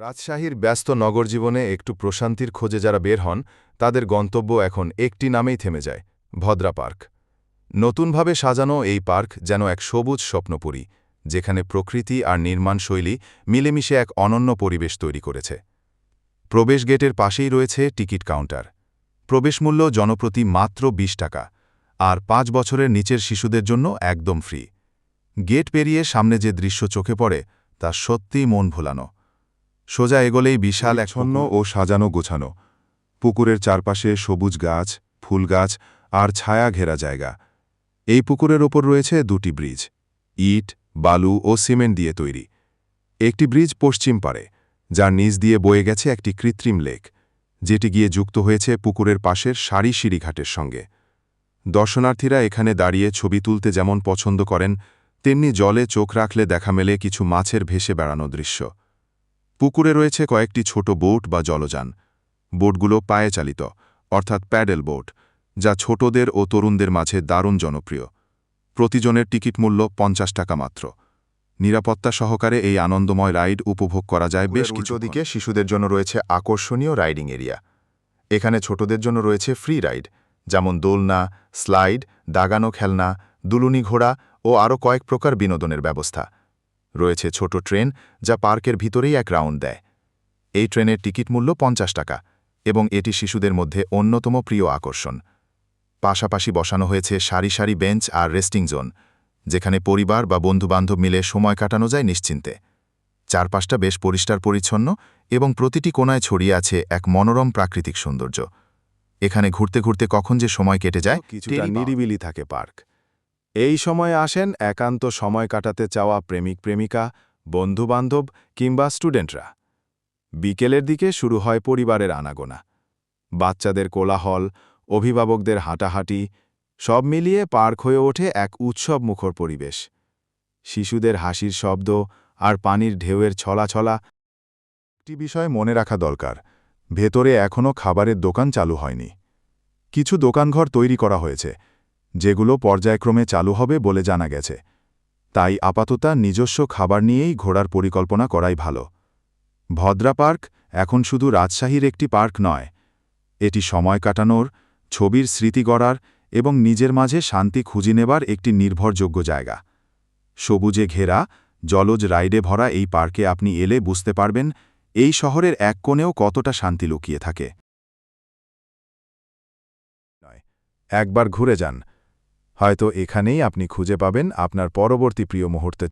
রাজশাহীর ব্যস্ত নগর জীবনে একটু প্রশান্তির খোঁজে যারা বের হন, তাদের গন্তব্য এখন একটি নামেই থেমে যায়, ভদ্রা পার্ক। নতুনভাবে সাজানো এই পার্ক যেন এক সবুজ স্বপ্নপুরী, যেখানে প্রকৃতি আর নির্মাণশৈলী মিলেমিশে এক অনন্য পরিবেশ তৈরি করেছে। প্রবেশ গেটের পাশেই রয়েছে টিকিট কাউন্টার। প্রবেশমূল্য জনপ্রতি মাত্র ২০ টাকা, আর পাঁচ বছরের নিচের শিশুদের জন্য একদম ফ্রি। গেট পেরিয়ে সামনে যে দৃশ্য চোখে পড়ে, তা সত্যিই মন ভোলানো। সোজা এগোলেই বিশাল এক ছন্ন ও সাজানো গোছানো। পুকুরের চারপাশে সবুজ গাছ ফুল গাছ আর ছায়া ঘেরা জায়গা। এই পুকুরের ওপর রয়েছে দুটি ব্রিজ ইট বালু ও সিমেন্ট দিয়ে তৈরি। একটি ব্রিজ পশ্চিম পারে যার নিচ দিয়ে বয়ে গেছে একটি কৃত্রিম লেক যেটি গিয়ে যুক্ত হয়েছে পুকুরের পাশের সারি সিঁড়িঘাটের সঙ্গে। দর্শনার্থীরা এখানে দাঁড়িয়ে ছবি তুলতে যেমন পছন্দ করেন তেমনি জলে চোখ রাখলে দেখা মেলে কিছু মাছের ভেসে বেড়ানো দৃশ্য। পুকুরে রয়েছে কয়েকটি ছোট বোট বা জলযান। বোটগুলো পায়ে চালিত অর্থাৎ প্যাডেল বোট যা ছোটদের ও তরুণদের মাঝে দারুণ জনপ্রিয়। প্রতিজনের টিকিট মূল্য পঞ্চাশ টাকা মাত্র। নিরাপত্তা সহকারে এই আনন্দময় রাইড উপভোগ করা যায় বেশ কিছু দিকে শিশুদের জন্য রয়েছে আকর্ষণীয় রাইডিং এরিয়া। এখানে ছোটদের জন্য রয়েছে ফ্রি রাইড যেমন দোলনা স্লাইড দাগানো খেলনা দুলুনি ঘোড়া ও আরও কয়েক প্রকার বিনোদনের ব্যবস্থা। রয়েছে ছোট ট্রেন যা পার্কের ভিতরেই এক রাউন্ড দেয়। এই ট্রেনের টিকিট মূল্য পঞ্চাশ টাকা এবং এটি শিশুদের মধ্যে অন্যতম প্রিয় আকর্ষণ। পাশাপাশি বসানো হয়েছে সারি সারি বেঞ্চ আর রেস্টিং জোন যেখানে পরিবার বা বন্ধুবান্ধব মিলে সময় কাটানো যায় নিশ্চিন্তে। চারপাশটা বেশ পরিষ্কার পরিচ্ছন্ন এবং প্রতিটি কোনায় ছড়িয়ে আছে এক মনোরম প্রাকৃতিক সৌন্দর্য। এখানে ঘুরতে ঘুরতে কখন যে সময় কেটে যায় কিছুটা নিরিবিলি থাকে পার্ক। এই সময়ে আসেন একান্ত সময় কাটাতে চাওয়া প্রেমিক প্রেমিকা, বন্ধুবান্ধব কিংবা স্টুডেন্টরা। বিকেলের দিকে শুরু হয় পরিবারের আনাগোনা। বাচ্চাদের কোলাহল, অভিভাবকদের হাঁটাহাঁটি, সব মিলিয়ে পার্ক হয়ে ওঠে এক উৎসব মুখর পরিবেশ। শিশুদের হাসির শব্দ আর পানির ঢেউয়ের ছলাছলা একটি বিষয় মনে রাখা দরকার। ভেতরে এখনও খাবারের দোকান চালু হয়নি। কিছু দোকানঘর তৈরি করা হয়েছে। যেগুলো পর্যায়ক্রমে চালু হবে বলে জানা গেছে। তাই আপাতত নিজস্ব খাবার নিয়েই ঘোরার পরিকল্পনা করাই ভালো। ভদ্রা পার্ক এখন শুধু রাজশাহীর একটি পার্ক নয়। এটি সময় কাটানোর, ছবির স্মৃতি গড়ার এবং নিজের মাঝে শান্তি খুঁজে নেবার একটি নির্ভরযোগ্য জায়গা। সবুজে ঘেরা, জলজ রাইডে ভরা এই পার্কে আপনি এলে বুঝতে পারবেন এই শহরের এক কোণেও কতটা শান্তি লুকিয়ে থাকে। একবার ঘুরে যান হয়তো এখানেই আপনি খুঁজে পাবেন আপনার পরবর্তী প্রিয় মুহূর্তে।